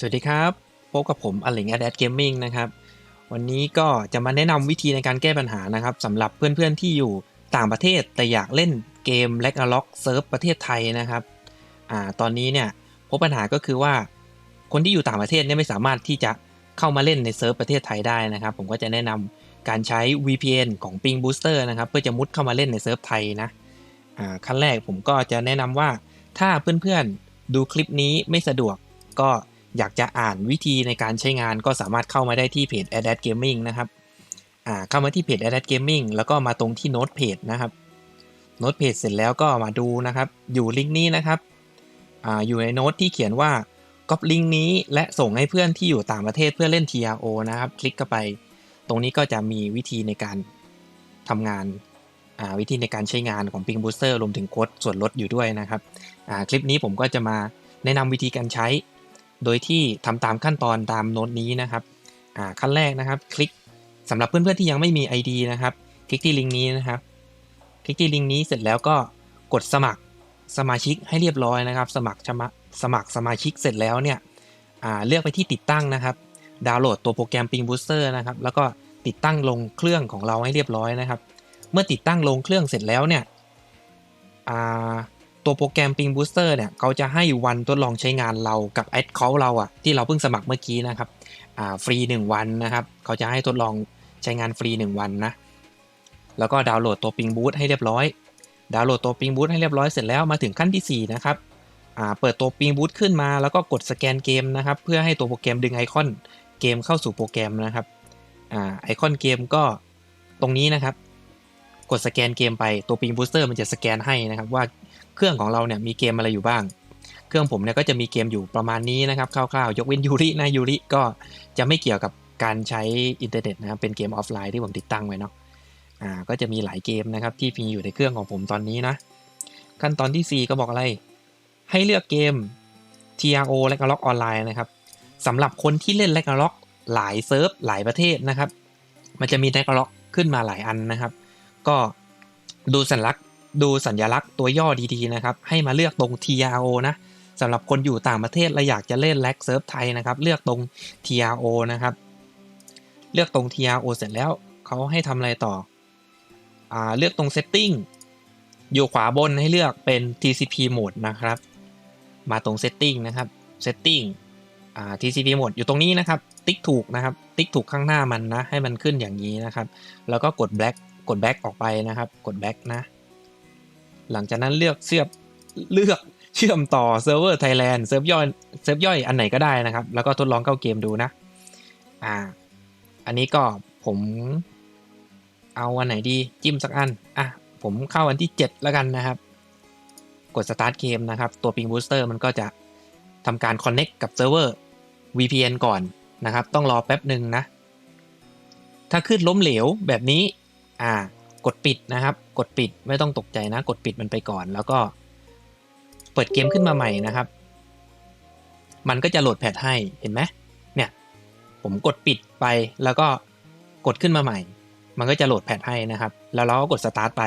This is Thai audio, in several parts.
สวัสดีครับพบกับผมอลิง a d แ d เกมมิ่งนะครับ วันนี้ก็จะมาแนะนำวิธีในการแก้ปัญหานะครับสำหรับเพื่อนๆที่อยู่ต่างประเทศแต่อยากเล่นเกม l a g n a r o k เซิร์ฟประเทศไทยนะครับอ่าตอนนี้เนี่ยพบปัญหาก็คือว่า คนที่อยู่ต่างประเทศเนี่ยไม่สามารถที่จะเข้ามาเล่นในเซิร์ฟประเทศไทยได้นะครับ ผมก็จะแนะนำการใช้ VPN ของ Ping Booster นะครับเพื่อจะมุดเข้ามาเล่นในเซิร์ฟไทยนะอ่าขั้นแรกผมก็จะแนะนำว่าถ้าเพื่อนๆดูคลิปนี้ไม่สะดวกก็ อยากจะอ่านวิธีในการใช้งานก็สามารถเข้ามาได้ที่เพจ a d a d Gaming นะครับอ่าเข้ามาที่เพจ a d a d Gaming แล้วก็มาตรงที่โน้ตเพจนะครับโน้ตเพจเสร็จแล้วก็มาดูนะครับ อยู่ลิงก์นี้นะครับอ่าอยู่ในโน้ตที่เขียนว่าก๊อปลิงก์นี้และส่งให้เพื่อนที่อยู่ต่างประเทศเพื่อเล่น TRO นะครับ คลิกเข้าไป ตรงนี้ก็จะมีวิธีในการทำงานอ่าวิธีในการใช้งานของ Ping Booster รวมถึงโค้ดส่วนลดอยู่ด้วยนะครับอ่าคลิปนี้ผมก็จะมาแนะนำวิธีการใช้ โดยที่ทำตามขั้นตอนตามโน้ตนี้นะครับขั้นแรกนะครับ คลิกสำหรับเพื่อนๆที่ยังไม่มี ID นะครับ คลิกที่ลิงก์นี้นะครับ คลิกที่ลิงก์นี้เสร็จแล้วก็กดสมัครสมาชิกให้เรียบร้อยนะครับ สมัครสมัครสมาชิกเสร็จแล้วเนี่ยเลือกไปที่ติดตั้งนะครับ ดาวน์โหลดตัวโปรแกรม Ping Booster นะครับ แล้วก็ติดตั้งลงเครื่องของเราให้เรียบร้อยนะครับ เมื่อติดตั้งลงเครื่องเสร็จแล้วเนี่ย ตัวโปรแกรม Ping Booster เนี่ยเขาจะให้วันทดลองใช้งานเรากับแอดเขาเราอะที่เราเพิ่งสมัครเมื่อกี้นะครับอ่าฟรี 1 วันนะครับเขาจะให้ทดลองใช้งานฟรี 1 วันนะแล้วก็ดาวน์โหลดตัว Ping Boot ให้เรียบร้อย ดาวน์โหลดตัว Ping Boot ให้เรียบร้อยเสร็จแล้วมาถึงขั้นที่ 4 นะครับอ่าเปิดตัว Ping Boot ขึ้นมาแล้วก็กดสแกนเกมนะครับเพื่อให้ตัวโปรแกรมดึงไอคอนเกมเข้าสู่โปรแกรมนะครับอ่าไอคอนเกมก็ตรงนี้นะครับกดสแกนเกมไปตัว Ping Booster มันจะสแกนให้นะครับว่า เครื่องของเราเนี่ยมีเกมอะไรอยู่บ้าง เครื่องผมเนี่ยก็จะมีเกมอยู่ประมาณนี้นะครับคร่าวๆ ยกเว้นยูรินะยูริก็จะไม่เกี่ยวกับการใช้อินเทอร์เน็ตนะครับเป็นเกมออฟไลน์ที่ผมติดตั้งไว้เนาะอ่าก็จะมีหลายเกมนะครับที่มีอยู่ในเครื่องของผมตอนนี้นะ ขั้นตอนที่ 4 ก็บอกอะไร ให้เลือกเกม TRO และก a ล็อกออนไลน์นะครับสำหรับคนที่เล่นและก a ล็อกหลายเซิร์ฟหลายประเทศนะครับ มันจะมีและก a ล็อกขึ้นมาหลายอันนะครับ ก็ดูสัญลักษณ์ ดูสัญลักษณ์ตัวย่อดีๆนะครับ ให้มาเลือกตรง TRO นะสำหรับคนอยู่ต่างประเทศและอยากจะเล่นแล็กเซิร์ฟไทยนะครับ เลือกตรง TRO นะครับ เลือกตรง TRO เสร็จแล้วเขาให้ทำอะไรต่ออเลือกตรง Setting อยู่ขวาบนให้เลือกเป็น TCP Mode นะครับ มาตรง Setting นะครับ Setting อ่า TCP Mode อยู่ตรงนี้นะครับ ติ๊กถูกนะครับ ติ๊กถูกข้างหน้ามันนะ ให้มันขึ้นอย่างนี้นะครับ แล้วก็กด Black กด Back ออกไปนะครับ กด Back นะ หลังจากนั้นเลือกเชื่อมเลือกเชื่อมต่อเซิร์ฟเวอร์ไทยแลนด์เซิร์ฟย่อยเซิร์ฟย่อยอันไหนก็ได้นะครับ แล้วก็ทดลองเข้าเกมดูนะอ่าอันนี้ก็ผมเอาอันไหนดีจิ้มสักอันอะผมเข้าอันที่ 7 แล้วกันนะครับ กด start เกมนะครับ ตัว Ping Booster มันก็จะทำการ connect กับเซิร์ฟเวอร์ VPN ก่อนนะครับ ต้องรอแป๊บหนึ่งนะ ถ้าขึ้นล้มเหลวแบบนี้ อ่า ดปิดนะครับ กดปิดไม่ต้องตกใจนะ กดปิดมันไปก่อน แล้วก็ เปิดเกมขึ้นมาใหม่นะครับ มันก็จะโหลดแพทให้เห็นไหมเนี่ย ผมกดปิดไปแล้วก็กดขึ้นมาใหม่ มันก็จะโหลดแพทให้นะครับ แล้วเราก็กดสตาร์ทไป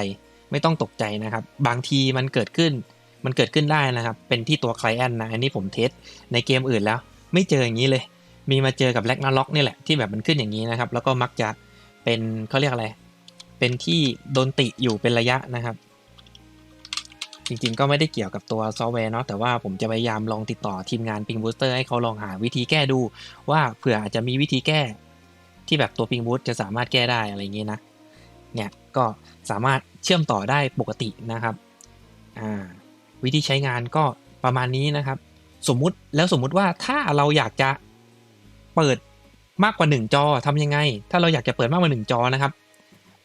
ไม่ต้องตกใจนะครับ บางทีมันเกิดขึ้น มันเกิดขึ้นได้นะครับ เป็นที่ตัว client นะ อันนี้ผมเทสในเกมอื่นแล้ว ไม่เจออย่างนี้เลย มีมาเจอกับแล็กนาล็อกนี่แหละที่แบบมันขึ้นอย่างนี้นะครับ แล้วก็มักจะเป็นเขาเรียกอะไร เป็นที่โดนติอยู่เป็นระยะนะครับ จริงๆก็ไม่ได้เกี่ยวกับตัวซอฟต์แวร์เนาะแต่ว่าผมจะพยายามลองติดต่อทีมงาน Ping Booster ให้เขาลองหาวิธีแก้ดู ว่าเผื่ออาจจะมีวิธีแก้ ที่แบบตัว Ping Boost จะสามารถแก้ได้อะไรอย่างนี้นะเนี่ยก็สามารถเชื่อมต่อได้ปกตินะครับอ่าวิธีใช้งานก็ประมาณนี้นะครับ สมมุติแล้วสมมุติว่าถ้าเราอยากจะเปิดมากกว่า 1 จอทำยังไง ถ้าเราอยากจะเปิดมากกว่า 1 จอนะครับ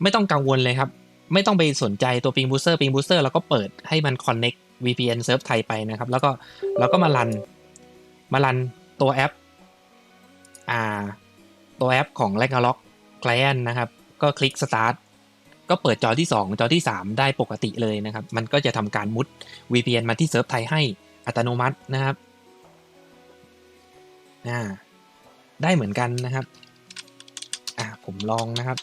ไม่ต้องกังวลเลยครับ ไม่ต้องไปสนใจตัว Ping Booster Ping Booster เราก็เปิดให้มัน connect VPN เซิร์ฟไทยไปนะครับ แล้วก็เราก็มารันมารันตัวแอปอ่าตัวแอปของ r a g n a r o k Client นะครับ ก็คลิก Start ก็เปิดจอที่ 2 จอที่ 3 ได้ปกติเลยนะครับ มันก็จะทำการมุด VPN มาที่เซิร์ฟไทยให้อัตโนมัตินะครับอ่าได้เหมือนกันนะครับ อ่าผมลองนะครับ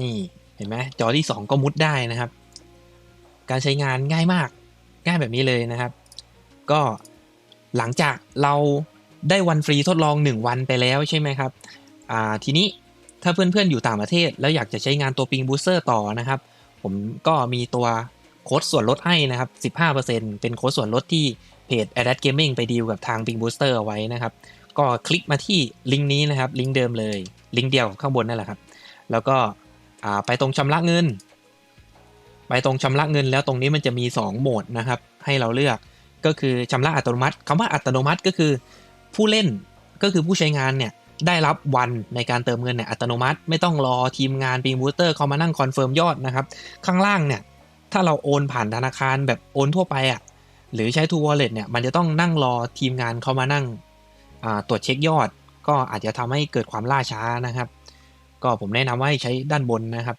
นี่เห็นไหมจอที่ 2 ก็มุดได้นะครับ การใช้งานง่ายมาก ง่ายแบบนี้เลยนะครับ ก็หลังจากเราได้วันฟรีทดลอง 1 วันไปแล้วใช่ไหมครับทีนี้ถ้าเพื่อนๆอยู่ต่างประเทศ แล้วอยากจะใช้งานตัวปิงบูสเตอร์ต่อนะครับ ผมก็มีตัวโค้ดส่วนลดให้นะครับ 15%เป็นโค้ดส่วนลดที่เพจ a d a t Gaming ไปดีลกับทาง Ping Booster เอาไว้นะครับ ก็คลิกมาที่ลิงก์นี้นะครับ ลิงก์เดิมเลย ลิงก์เดียวข้างบนนั่นแหละครับ แล้วก็ ไปตรงชำระเงิน ไปตรงชำระเงิน แล้วตรงนี้มันจะมี 2 โหมดนะครับ ให้เราเลือกก็คือชำระอัตโนมัติคำว่าอัตโนมัติก็คือ ผู้เล่นก็คือผู้ใช้งานเนี่ยได้รับวันในการเติมเงินเนี่ยอัตโนมัติ ไม่ต้องรอทีมงานปีบูสเตอร์เขามานั่งคอนเฟิร์มยอดนะครับ ข้างล่างเนี่ยถ้าเราโอนผ่านธนาคารแบบโอนทั่วไปอะ่ะหรือใช้ True Wallet เนี่ยมันจะต้องนั่งรอทีมงานเขามานั่งตรวจเช็คยอด ก็อาจจะทำให้เกิดความล่าช้านะครับ ก็ผมแนะนำว่าให้ใช้ด้านบนนะครับ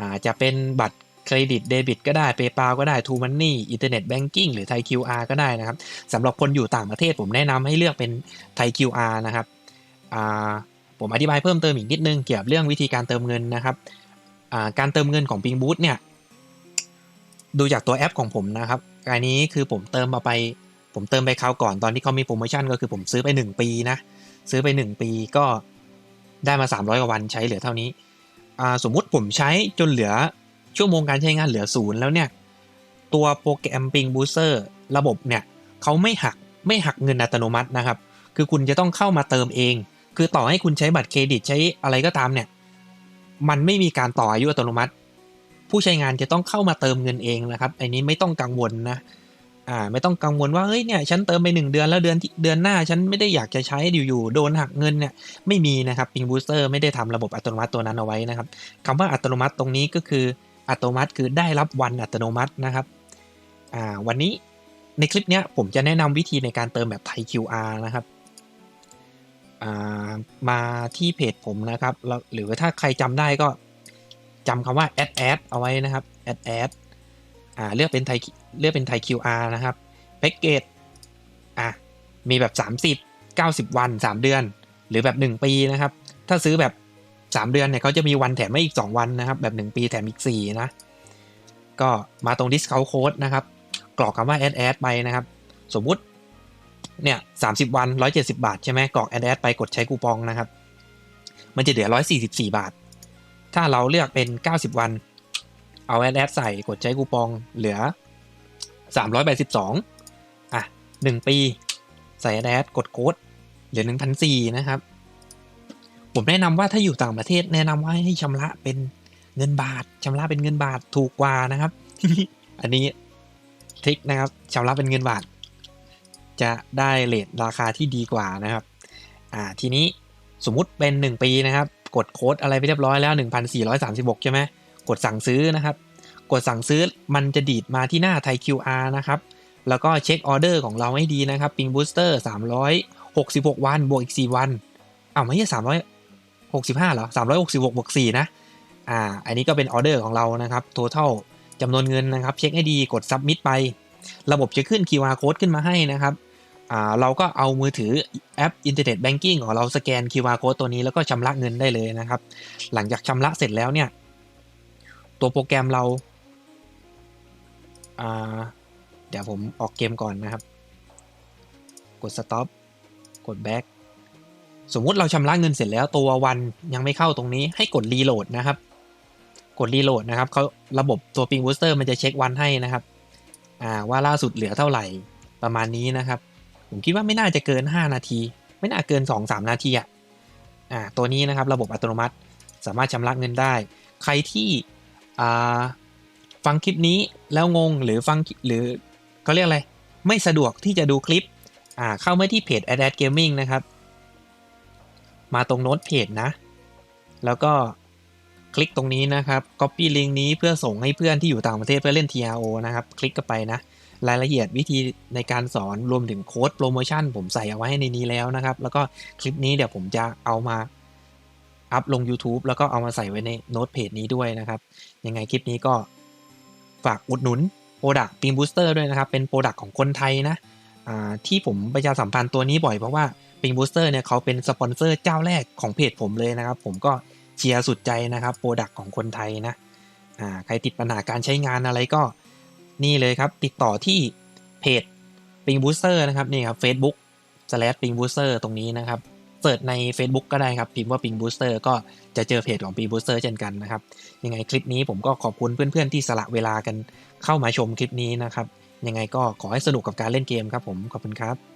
อาจจะเป็นบัตรเครดิตเดบิตก็ได้ PayPal ก็ได้ True Money อินเทอร์เน็ตแบงกิ้งหรือไทย QR ก็ได้นะครับสำหรับคนอยู่ต่างประเทศผมแนะนำให้เลือกเป็นไทย QR นะครับผมอธิบายเพิ่มเติมอีกนิดนึงเกี่ยวกับเรื่องวิธีการเติมเงินนะครับการเติมเงินของ Ping Boost เนี่ยดูจากตัวแอปของผมนะครับอันนี้คือผมเติมมาไป ผมเติมไปคราวก่อนตอนที่เขามีโปรโมชั่นก็คือผมซื้อไป 1 ปีนะซื้อไป 1 ปีก็ ได้มา 300 กว่าวันใช้เหลือเท่านี้ สมมุติผมใช้จนเหลือชั่วโมงการใช้งานเหลือศูนย์แล้วเนี่ย ตัวโปรแกรม Ping Booster ระบบเนี่ยเขาไม่หักไม่หักเงินอัตโนมัตินะครับ คือคุณจะต้องเข้ามาเติมเอง คือต่อให้คุณใช้บัตรเครดิตใช้อะไรก็ตามเนี่ย มันไม่มีการต่ออายุอัตโนมัติ ผู้ใช้งานจะต้องเข้ามาเติมเงินเองนะครับ อันนี้ไม่ต้องกังวลนะ อ่า ไม่ต้องกังวลว่าเฮ้ยเนี่ยฉันเติมไป 1 เดือนแล้วเดือนเดือนหน้า ฉันไม่ได้อยากจะใช้อยู่ๆโดนหักเงินเนี่ยไม่มีนะครับ Ping Booster ไม่ได้ทำระบบอัตโนมัติตัวนั้นเอาไว้นะครับคำว่าอัตโนมัติตรงนี้ก็คืออัตโนมัติคือได้รับวันอัตโนมัตินะครับอ่าวันนี้ในคลิปเนี้ยผมจะแนะนำวิธีในการเติมแบบไทย QR นะครับอ่ามาที่เพจผมนะครับหรือถ้าใครจำได้ก็จำคำว่า add add เอาไว้นะครับ add add อ่าเลือกเป็นไทยเลือกเป็นไทย QR นะครับแพ็กเกจอะมีแบบ 30 90 วัน 3 เดือน หรือแบบ 1 ปีนะครับ ถ้าซื้อแบบ 3 เดือนเนี่ยเขาจะมีวันแถมไม่อีก 2 วันนะครับ แบบ 1 ปีแถมอีก 4 นะ ก็มาตรง discount code นะครับ กรอกคำว่า add add ไปนะครับ สมมุติเนี่ย30 วัน 170 บาท ใช่ไหมกรอก add add ไปกดใช้คูปองนะครับ มันจะเหลือ 144 บาท ถ้าเราเลือกเป็น 90 วัน เอาแอดแอดใส่กดใช้คูปองเหลือ382อะ1ปี ใส่แอดแอดกดโค้ดเหลือ1,004นะครับ ผมแนะนำว่าถ้าอยู่ต่างประเทศแนะนำว่าให้ชำระเป็นเงินบาทชำระเป็นเงินบาทถูกกว่านะครับ อันนี้ทริคนะครับชำระเป็นเงินบาท จะได้เลทราคาที่ดีกว่านะครับ อ่าทีนี้สมมุติเป็น 1 ปีนะครับ กดโค้ดอะไรไปเรียบร้อยแล้ว 1,436 ใช่ไหม กดสั่งซื้อนะครับ กดสั่งซื้อมันจะดีดมาที่หน้าไทย QR นะครับ แล้วก็เช็คออเดอร์ของเราให้ดีนะครับปิงบูสเตอร์366 วันบวกอีก 4 วันอ้าวไม่ใช่365เหรอ366บวก4นะอ่าอันนี้ก็เป็นออเดอร์ของเรานะครับ total จำนวนเงินนะครับ เช็คให้ดีกด submit ไป ระบบจะขึ้น QR code ขึ้นมาให้นะครับเราก็เอามือถือแอปอินเทอร์เน็ตแบงกิ้งของเราสแกน QR code ตัวนี้แล้วก็ชำระเงินได้เลยนะครับ หลังจากชำระเสร็จแล้วเนี่ย ตัวโปรแกรมเราเดี๋ยวผมออกเกมก่อนนะครับ กด stop กด back สมมุติเราชำระเงินเสร็จแล้วตัววันยังไม่เข้าตรงนี้ให้กดรีโหลดนะครับ กดรีโหลดนะครับเขาระบบตัว Ping Booster มันจะเช็ควันให้นะครับว่าล่าสุดเหลือเท่าไหร่ประมาณนี้นะครับ ผมคิดว่าไม่น่าจะเกิน 5 นาที ไม่น่าเกิน 2-3 นาทีอะอ่าตัวนี้นะครับระบบอัตโนมัติสามารถชำระเงินได้ ใครที่ อ่าฟังคลิปนี้แล้วงงหรือฟังหรือเขาเรียกอะไร ไม่สะดวกที่จะดูคลิปอ่าเข้ามาที่เพจ a d a d Gaming นะครับ มาตรงโน้ตเพจนะ แล้วก็คลิกตรงนี้นะครับ Copy ลิงก์นี้เพื่อส่งให้เพื่อนที่อยู่ต่างประเทศเพื่อเล่น TRO นะครับ คลิกเข้าไปนะ รายละเอียดวิธีในการสอนรวมถึงโค้ดโปรโมชั่น ผมใส่เอาไว้ในนี้แล้วนะครับ แล้วก็คลิปนี้เดี๋ยวผมจะเอามา อัพลง YouTube แล้วก็เอามาใส่ไว้ในโน้ตเพจนี้ด้วยนะครับ ยังไงคลิปนี้ก็ฝากอุดหนุนโปรดักต์ปีมบูสเตอร์ด้วยนะครับ เป็นโปรดักต์ของคนไทยนะที่ผมประชาสัมพันธ์ตัวนี้บ่อยเพราะว่าปิงบูสเตอร์เนี่ยเขาเป็นสปอนเซอร์เจ้าแรกของเพจผมเลยนะครับ ผมก็เชียร์สุดใจนะครับโปรดักต์ของคนไทยนะใครติดปัญหาการใช้งานอะไรก็นี่เลยครับ ติดต่อที่เพจ Ping Booster นะครับนี่ครับ Facebook slash Ping Booster ตรงนี้นะครับ เสิร์ชใน Facebook ก็ได้ครับ พิมพ์ว่าปิงบูสเตอร์ก็จะเจอเพจของปิงบูสเตอร์เช่นกันนะครับ ยังไงคลิปนี้ผมก็ขอบคุณเพื่อนๆที่สละเวลากันเข้ามาชมคลิปนี้นะครับ ยังไงก็ขอให้สนุกกับการเล่นเกมครับผม ขอบคุณครับ